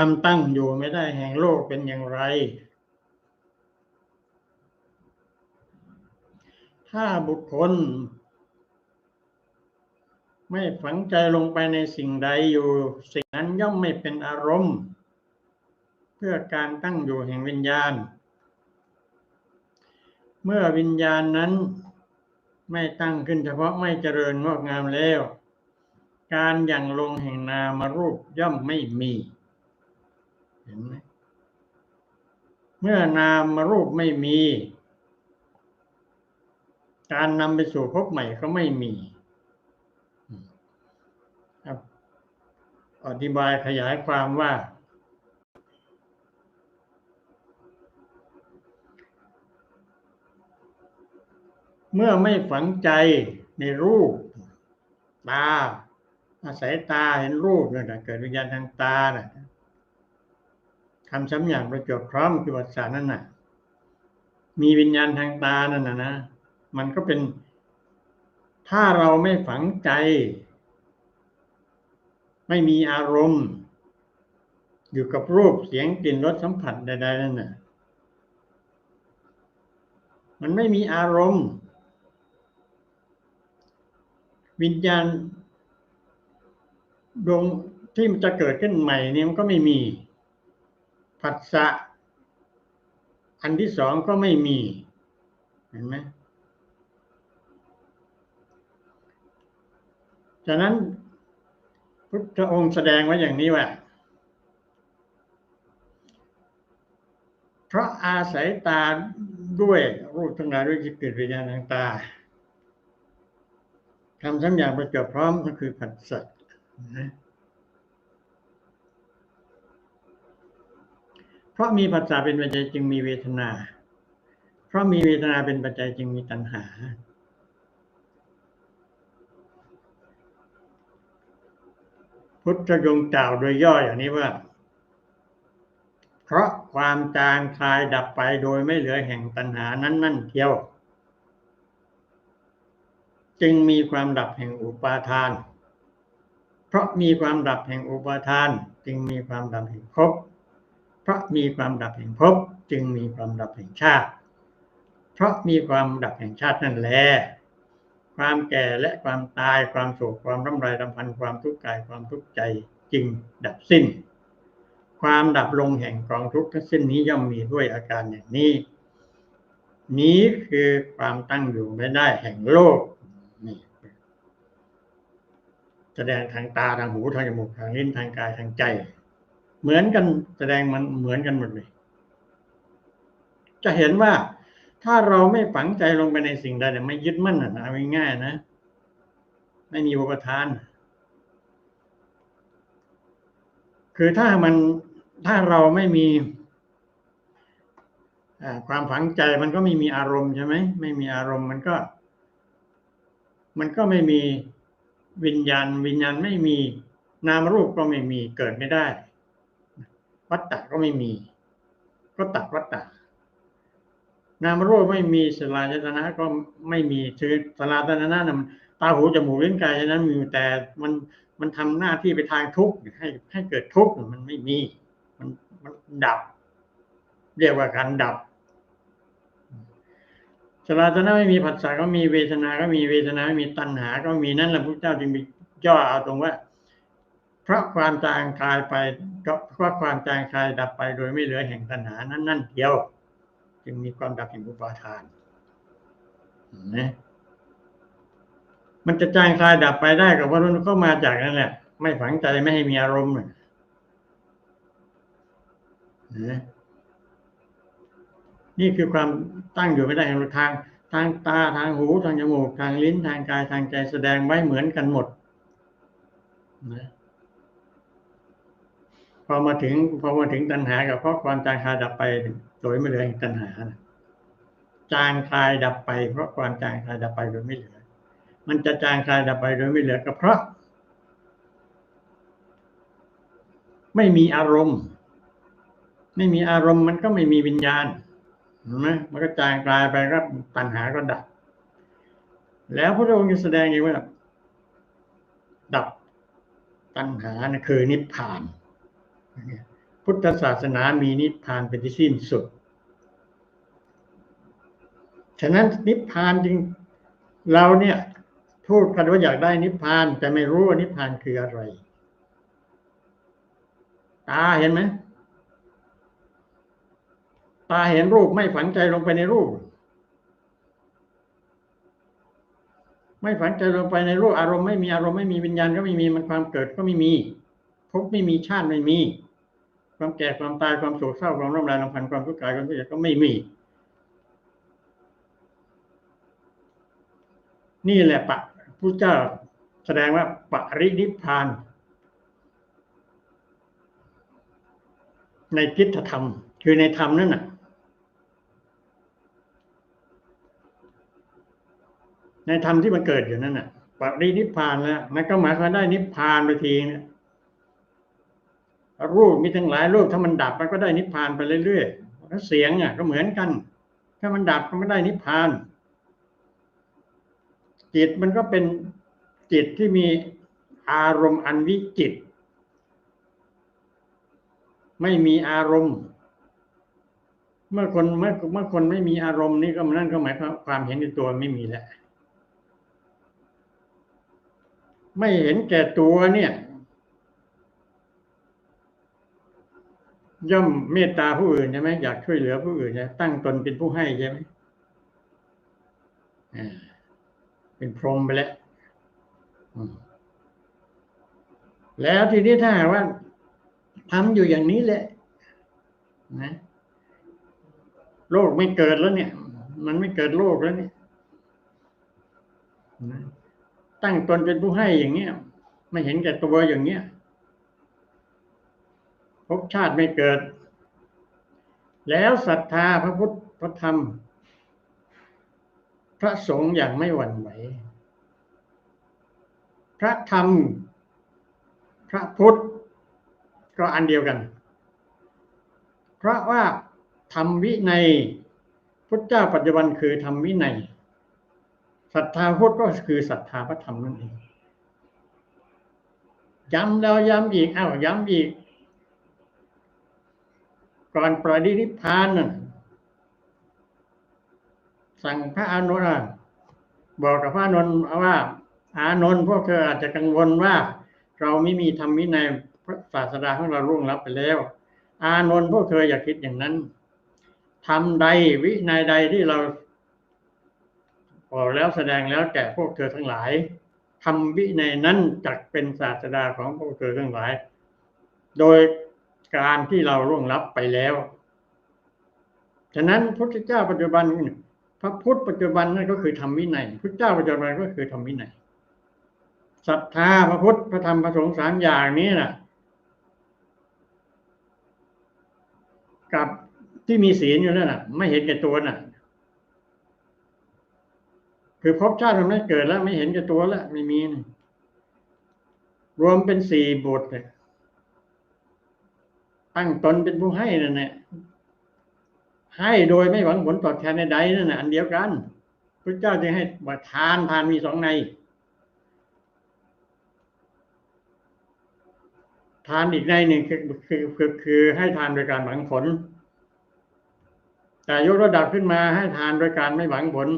ความตั้งอยู่ไม่ได้แห่งโลกเป็นอย่างไร ถ้าบุคคล ไม่ฝังใจลงไปในสิ่งใดอยู่ สิ่งนั้นย่อมไม่เป็นอารมณ์ เพื่อการตั้งอยู่แห่งวิญญาณ เมื่อวิญญาณนั้นไม่ตั้งขึ้นเฉพาะไม่เจริญงอกงามแล้ว การอย่างลงแห่งนามารูปย่อมไม่มี เห็นไหมเมื่อนามรูปไม่มี การนำไปสู่ภพใหม่ก็ไม่มีอธิบายขยายความว่า เมื่อไม่ฝังใจในรูป ตา อาศัยตาเห็นรูปเนี่ยนะเกิดวิญญาณทางตาน่ะ คำซ้ำอย่างประจวบพร้อมคือวัฏสารนั่นน่ะ มีวิญญาณทางตานั่นน่ะนะ มันก็เป็น ถ้าเราไม่ฝังใจ ไม่มีอารมณ์ อยู่กับรูปเสียงกลิ่นรสสัมผัสใดๆนั่นน่ะ มันไม่มีอารมณ์ วิญญาณดวงที่จะเกิดขึ้นใหม่เนี่ยมันก็ไม่มี ผัสสะอันที่สองก็ไม่มีเห็นไหมฉะนั้นพุทธองค์แสดงไว้อย่างนี้ว่า เพราะอาศัยตาด้วยรูปทั้งหลายด้วยจิตเกิดวิญญาณทางตาคำซ้ำอย่างประจบพร้อมก็คือผัสสะนะ เพราะมีผัสสะเป็นปัจจัยจึงมีเวทนา เพราะมีเวทนาเป็นปัจจัยจึงมีตัณหา พุทธยงกล่าวโดยย่ออย่างนี้ว่า เพราะความจางคลายดับไปโดยไม่เหลือแห่งตัณหานั้นนั่นเที่ยว จึงมีความดับแห่งอุปาทาน เพราะมีความดับแห่งอุปาทาน จึงมีความดับแห่งภพ เพราะมีความดับแห่งภพจึงมีความดับแห่งชาติ เพราะมีความดับแห่งชาตินั่นแหละความแก่และความตายความโศกความร่ำไรรำพันความทุกข์กายความทุกข์ใจจึงดับสิ้น ความดับลงแห่งกองทุกข์ทั้งสิ้นนี้ย่อมมีด้วยอาการอย่างนี้ นี้คือความตั้งอยู่ไม่ได้แห่งโลกนี่แสดงทางตาทางหูทางจมูกทางลิ้นทางกายทางใจ เหมือนกันแสดงมันเหมือนกันหมดเลย จะเห็นว่าถ้าเราไม่ฝังใจลงไปในสิ่งใดเนี่ไม่ยึดมั่นนะเอาง่ายๆนะ ไม่มีอุปทาน คือถ้ามันถ้าเราไม่มีความฝังใจมันก็ไม่มีอารมณ์ใช่ไหมไม่มีอารมณ์มันก็ มันก็ไม่มีวิญญาณ วิญญาณไม่มีนามรูปก็ไม่มีเกิดไม่ได้ วัตตะก็ไม่มีก็ตัดวัตตะนามรูปไม่มีสลายตนะก็ไม่มีคือสลายตนะนั้นตาหูจมูกลิ้นกายนั้นมีแต่มันมันทำหน้าที่ไปทางทุกข์ให้ให้เกิดทุกข์มันไม่มี มันมันดับ เรียกว่าการดับสลายตนะไม่มีผัสสะก็มีเวทนา ก็มีเวทนาไม่มีตัณหา ก็มีนั่นแหละพระเจ้าจึงมีย่อเอาตรงว่าเพราะความจางคลายไป ก็เพราะความจางคลายดับไปโดยไม่เหลือแห่งตัณหานั้นนั่นเดียว จึงมีความดับแห่งอุปาทานนะมันจะจางคลายดับไปได้กับว่ามันก็มาจากนั่นแหละ ไม่ฝังใจไม่ให้มีอารมณ์นะนี่คือความตั้งอยู่ไม่ได้ทางทางตาทางหูทางจมูกทางลิ้นทางกายทางใจแสดงไว้เหมือนกันหมดนะ พอมาถึงพอมาถึงตัณหากับเพราะความจางคลายดับไป โดยไม่เหลือตัณหาจางคลายดับไป เพราะความจางคลายดับไปโดยไม่เหลือ มันจะจางคลายดับไปโดยไม่เหลือก็เพราะ ไม่มีอารมณ์ ไม่มีอารมณ์มันก็ไม่มีวิญญาณนไหมมันก็จางคลายไปก็ตัณหาก็ดับ แล้วพระองค์จะแสดงอีกว่า ดับตัณหานะคือนิพพาน พุทธศาสนามีนิพพานเป็นที่สิ้นสุด ฉะนั้นนิพพานจึงเราเนี่ยพูดกันว่าอยากได้นิพพาน แต่ไม่รู้ว่านิพพานคืออะไร ตาเห็นไหมตาเห็นรูปไม่ฝังใจลงไปในรูป ไม่ฝังใจลงไปในรูปอารมณ์ไม่มีอารมณ์ไม่มีวิญญาณก็ไม่มีมันความเกิดก็ไม่มีพบไม่มีชาติไม่มี ความแก่ความตายความโศกเศร้าความร่ำไรลำพันธ์ความทุกข์กายความทุกข์ใจก็ไม่มี นี่แหละปะพระเจ้าแสดงว่าปรินิพพาน ในทิฏฐธรรม คือในธรรมนั่นน่ะ ในธรรมที่มันเกิดอยู่นั่นน่ะปรินิพพานแล้วมันก็หมายความได้นิพพานไปทีเนี่ย รูปมีทั้งหลายรูปถ้ามันดับมันก็ได้นิพพานไปเรื่อยๆแล้วเสียงอะก็เหมือนกัน ถ้ามันดับก็ไม่ได้นิพพาน จิตมันก็เป็นจิตที่มีอารมณ์อันวิจิต ไม่มีอารมณ์ เมื่อคนเมื่อเมื่อคนไม่มีอารมณ์นี่ก็นั่นก็หมายความความเห็นในตัวไม่มีแล้วไม่เห็นแก่ตัวเนี่ย ย่อมเมตตาผู้อื่นใช่ไหมอยากช่วยเหลือผู้อื่นใช่ตั้งตนเป็นผู้ให้ใช่ไหมเป็นพรหมไปแล้วแล้วทีนี้ถ้าหากว่าทำอยู่อย่างนี้แหละนะโลกไม่เกิดแล้วเนี่ย มันไม่เกิดโลกแล้วเนี่ยตั้งตนเป็นผู้ให้อย่างเงี้ยไม่เห็นแก่ตัวอย่างเงี้ย ภพชาติไม่เกิด แล้วศรัทธาพระพุทธพระธรรม พระสงฆ์อย่างไม่หวั่นไหว พระธรรม พระพุทธก็อันเดียวกัน เพราะว่าธรรมวินัยพุทธเจ้าปัจจุบันคือธรรมวินัยศรัทธาพุทธก็คือศรัทธาพระธรรมนั่นเองย้ำแล้วย้ำอีกอ้าวย้ำอีก อนปรินิพพานนั่นสั่งพระอานนท์บอกกับพระอานนท์ว่า อานนท์พวกเธออาจจะกังวลว่า เราไม่มีธรรมวินัยพระศาสดาของเราล่วงลับไปแล้ว อานนท์พวกเธออย่าคิดอย่างนั้นทำใดวินัยใดที่เราบอกแล้วแสดงแล้วแก่พวกเธอทั้งหลายทำวินัยนั้นจักเป็นศาสดาของพวกเธอทั้งหลาย โดย การที่เราล่วงลับไปแล้ว ฉะนั้นพระเจ้าปัจจุบันพระพุทธปัจจุบันนั่นก็คือทำวินัยพระเจ้าปัจจุบันก็คือทำวินัยศรัทธาพระพุทธพระธรรมพระสงฆ์สามอย่างนี้นะกับที่มีศีลอยู่นั่นน่ะ ไม่เห็นแก่ตัวน่ะ คือภพชาติมันไม่เกิดแล้ว ไม่เห็นแกับตัวแล้วไม่มีนะรวมเป็นสี่บทเลย ตั้งตนเป็นผู้ให้นั่นแหละให้โดยไม่หวังผลตอบแทนใดๆนั่นแหละอันเดียวกันพระเจ้าจะให้ว่าทานทานมีสองในทานอีกในหนึ่งคือคือคือคือให้ทานโดยการหวังผล แต่ยกระดับขึ้นมาให้ทานโดยการไม่หวังผล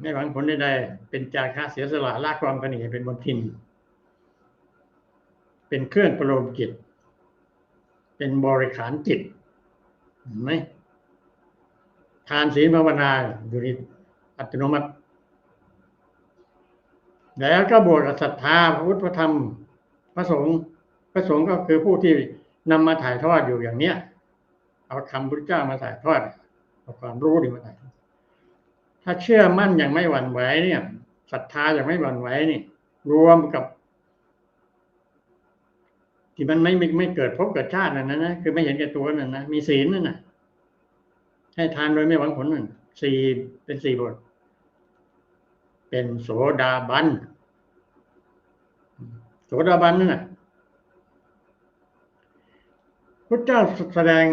ไม่หวังผลใดๆเป็นจาค่าเสียสละลากความกันนีเป็นบนทิน เป็นเครื่องประโลมจิต เป็นบริขารจิตเห็นไหมทานศีลภาวนาอยู่ในอัตโนมัติ แล้วก็บวกกับศรัทธาพระพุทธธรรม พระสงฆ์พระสงฆ์ก็คือผู้ที่นำมาถ่ายทอดอยู่อย่างเนี้ย เอาคำพุทธเจ้ามาถ่ายทอดเอาความรู้ดีมาถ่ายทอดถ้าเชื่อมั่นอย่างไม่หวั่นไหวเนี่ยศรัทธาอย่างไม่หวั่นไหวนี่ รวมกับ ที่มันไม่ไม่เกิดพบเกิดชาตินั่นนะนะคือไม่เห็นแก่ตัวนั่นนะมีศีลนั่นนะให้ทานโดยไม่หวังผลนั่นสี่เป็นสี่บท เป็นโสดาบันโสดาบันนั่นนะพระเจ้าแสดง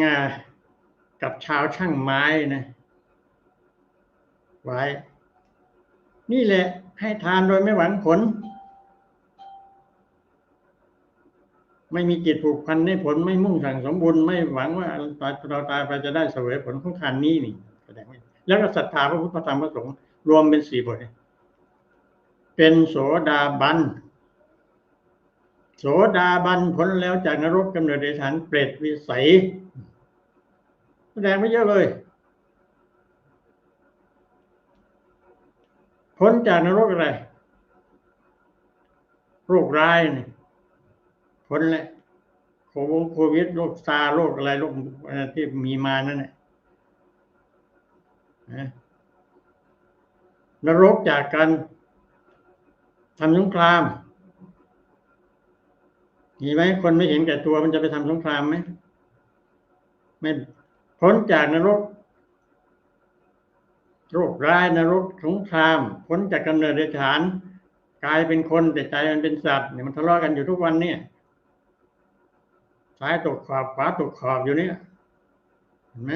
กับชาวช่างไม้นะไว้ นี่แหละให้ทานโดยไม่หวังผล ไม่มีจิตผูกพันในผลไม่มุ่งสั่งสมบุญไม่หวังว่าเราตายไปจะได้เสวยผลของทานนี้นี่แสดงว่าแล้วก็ศรัทธาพระพุทธธรรมพระสงฆ์รวมเป็นสี่บท เป็นโสดาบัน โสดาบันพ้นแล้วจากนรกกำเนิดเดชานเปรตวิสัย แสดงไม่เยอะเลยพ้นจากนรกอะไรโรคร้ายนี่ พ้นแล้วโควงโควิดโรคซาโรคอะไรโรคที่มีมานั่นแหละนรกจากการทำสงคราม มีไหมคนไม่เห็นแก่ตัวมันจะไปทำสงครามไหมไม่พ้นจากนรก โรคร้ายนรกสงคราม พ้นจากกำเนิดเดชาน กลายเป็นคนแต่ใจมันเป็นสัตว์เนี่ยมันทะเลาะกันอยู่ทุกวันเนี่ย ซ้ายตกขอบขวาตกขอบอยู่เนี่ยเห็นไหม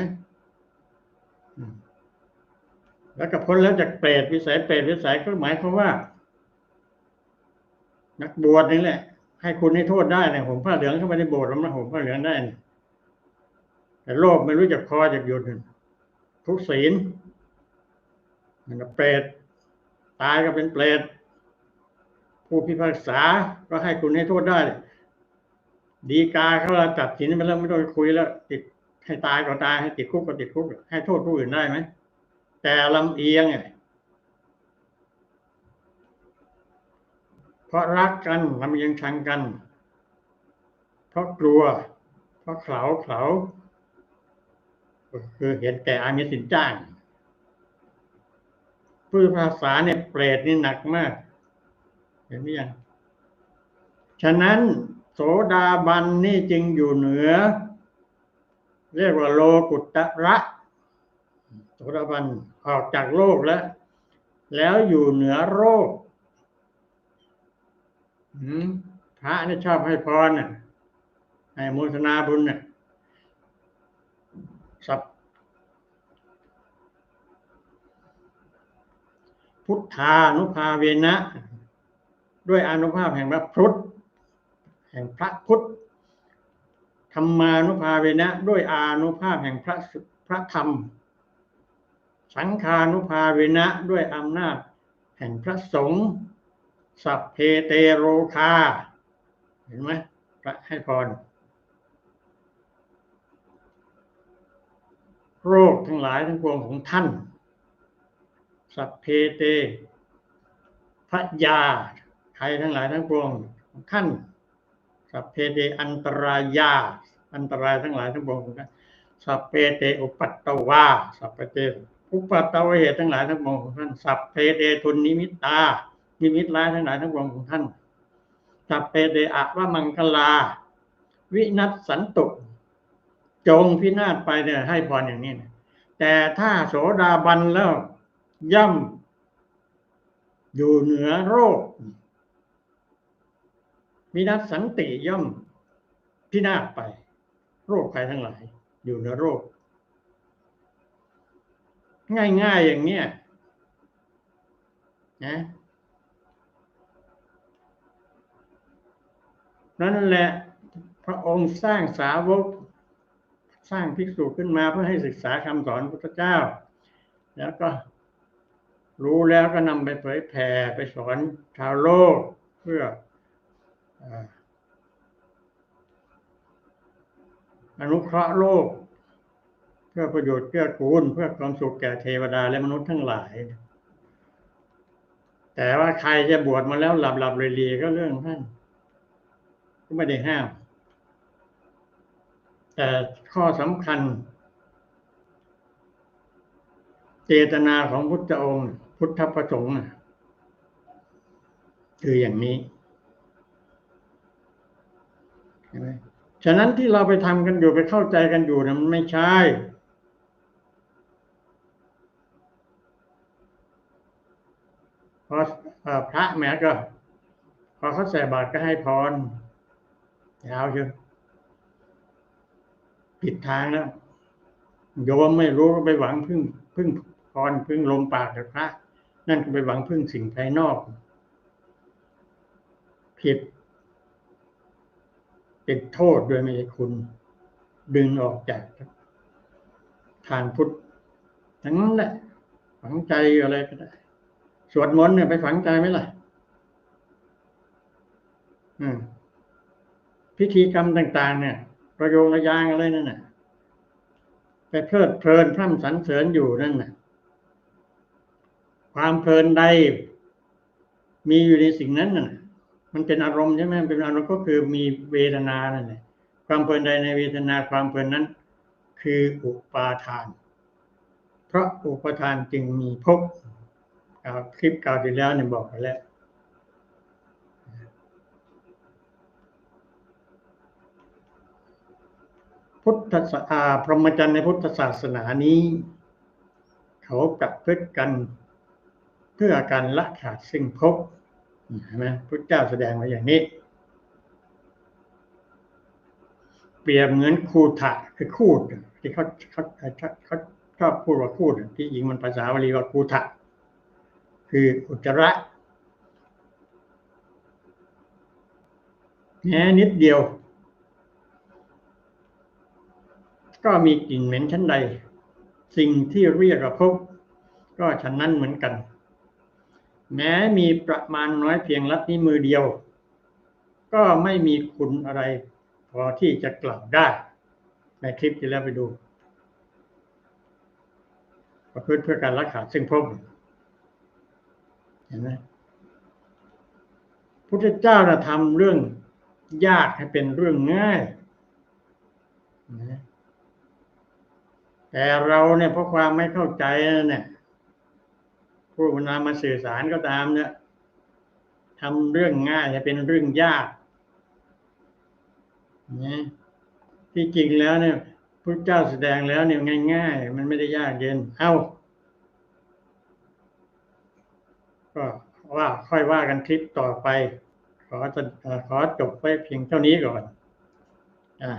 แล้วก็พ้นแล้วจากเปรตวิสัยเปรตวิสัยก็หมายความว่า นักบวชนี่แหละ ให้คุณให้โทษได้เนี่ยผมผ้าเหลืองเข้าไปในโบสถ์แล้วมาผมผ้าเหลืองได้นี่แต่โลภไม่รู้จักพอจากหยุดทุกศีลมันเปรตตายก็เป็นเปรตผู้พิพากษาก็ให้คุณให้โทษได้ ดีกาเขาตัดสินไปแล้วไม่ต้องคุยแล้ว ติดให้ตายก็ตายให้ติดคุกก็ติดคุกให้โทษผู้อื่นได้ไหมแต่ลำเอียงเนี่ยเพราะรักกันลำเอียงชังกัน เพราะกลัว เพราะเขาเขาคือเห็นแก่อามิสินจ้างพูดภาษาเนี่ยเปรตนี่หนักมาก เห็นไหมยังฉะนั้น ดาบันนี่จึงอยู่เหนือ เรียกว่าโลกุตระโสดาบันออกจากโลกแล้ว แล้วอยู่เหนือโรคพระนี่ชอบให้พรน่ะให้โมทนาบุญน่ะสับพุทธานุภาเวนะ ด้วยอนุภาพแห่งพระพุทธ แห่งพระพุทธธรรมานุภาเวนะ ด้วยอานุภาพแห่งพระพระธรรม สังฆานุภาเวนะ ด้วยอำนาจแห่งพระสงฆ์สัพเพเตโรคา เห็นไหมพระให้พร โรคทั้งหลายทั้งปวงของท่าน สัพเพเตพระยาใครทั้งหลายทั้งปวงของท่าน สัพเพเตอันตรายา อันตรายทั้งหลายทั้งปวงนสัพเพเตอุปัตตวาสัพเพเตอุปัตตวเหตุทั้งหลายทั้งปวงของท่านสัพเพเตทุนนิมิตตา นิมิตร้ายทั้งหลายทั้งปวงของท่านสัพเพเตอะวะมังคลา วินัสสันตุจงพินาศไปเนี่ยให้พรอย่างนี้นะแต่ถ้าโสดาบันแล้วย่ำอยู่เหนือโรค มีนัดสันติย่อมพินาศไป โรคภัยทั้งหลาย อยู่ในโรค ง่ายๆอย่างเนี้ยนะนั่นแหละพระองค์สร้างสาวกสร้างภิกษุขึ้นมาเพื่อให้ศึกษาคำสอนพระเจ้า แล้วก็รู้แล้วก็นำไปเผยแผ่ไปสอนชาวโลกเพื่อ อนุเคราะห์โลก เพื่อประโยชน์เพื่อกูลเพื่อความสุขแก่เทวดาและมนุษย์ทั้งหลาย แต่ว่าใครจะบวชมาแล้วหลับหลับเลยๆก็เรื่องท่านก็ไม่ได้ห้าม แต่ข้อสำคัญ เจตนาของพุทธองค์ พุทธประสงค์คืออย่างนี้ ใช่ไหมฉะนั้นที่เราไปทำกันอยู่ไปเข้าใจกันอยู่นะมันไม่ใช่พอพระแม้ก็ พอเขาใส่บาตรก็ให้พรยาวเชียวผิดทางแล้วโยมไม่รู้ก็ไปหวังพึ่งพึ่งพรพึ่งลมปากจากพระ นั่นก็ไปหวังพึ่งสิ่งภายนอก ผิด เป็นโทษโดยไม่ได้คุณ ดึงออกจากทางพุทธทั้งนั้นแหละฝังใจอะไรก็ได้ สวดมนต์เนี่ยไปฝังใจไหมล่ะพิธีกรรมต่าง ๆ เนี่ย ประโยงระยางอะไรนั่นน่ะ ไปเพลิดเพลินพร่ำสรรเสริญอยู่นั่นน่ะ ความเพลินใดมีอยู่ในสิ่งนั้นน่ะ มันเป็นอารมณ์ใช่ไหมเป็นอารมณ์ก็คือมีเวทนานั่นแหละความเพลินใดในเวทนาความเพลินนั้น คืออุปาทาน เพราะอุปาทานจึงมีภพคลิปเก่าที่แล้วเนี่ยบอกไปแล้วพุทธศาสนาพรหมจรรย์ในพุทธศาสนานี้ เขาประพฤติกันเพื่อการละขาดซึ่งภพ เห็นไหมพุทธเจ้าแสดงไว้อย่างนี้ เปรียบเหมือนคูถะคือคูดที่เขาเขาเขาชอบพูดว่าคูดที่จริงมันภาษาบาลีว่าคูถะคืออุจจาระแง่นิดเดียว ก็มีกลิ่นเหม็นชั้นใด สิ่งที่เรียกว่าภพก็ฉันนั้นเหมือนกัน แม้มีประมาณน้อยเพียงลัดนิ้วมือเดียว ก็ไม่มีคุณอะไรพอที่จะกล่าวได้ ในคลิปที่แล้วไปดู ประพฤติเพื่อการรักษาซึ่งภพเห็นไหมพุทธเจ้านะทำเรื่องยากให้เป็นเรื่องง่ายนะแต่เราเนี่ยเพราะความไม่เข้าใจเนี่ย ผู้นำมาสื่อสารก็ตามเนี่ยทำเรื่องง่ายจะเป็นเรื่องยากนะที่จริงแล้วเนี่ยพระเจ้าแสดงแล้วเนี่ยง่าย ๆ มันไม่ได้ยากเย็น เอ้า ก็ว่าค่อยว่ากันคลิปต่อไป ขอจะขอจบไว้เพียงเท่านี้ก่อน อ่า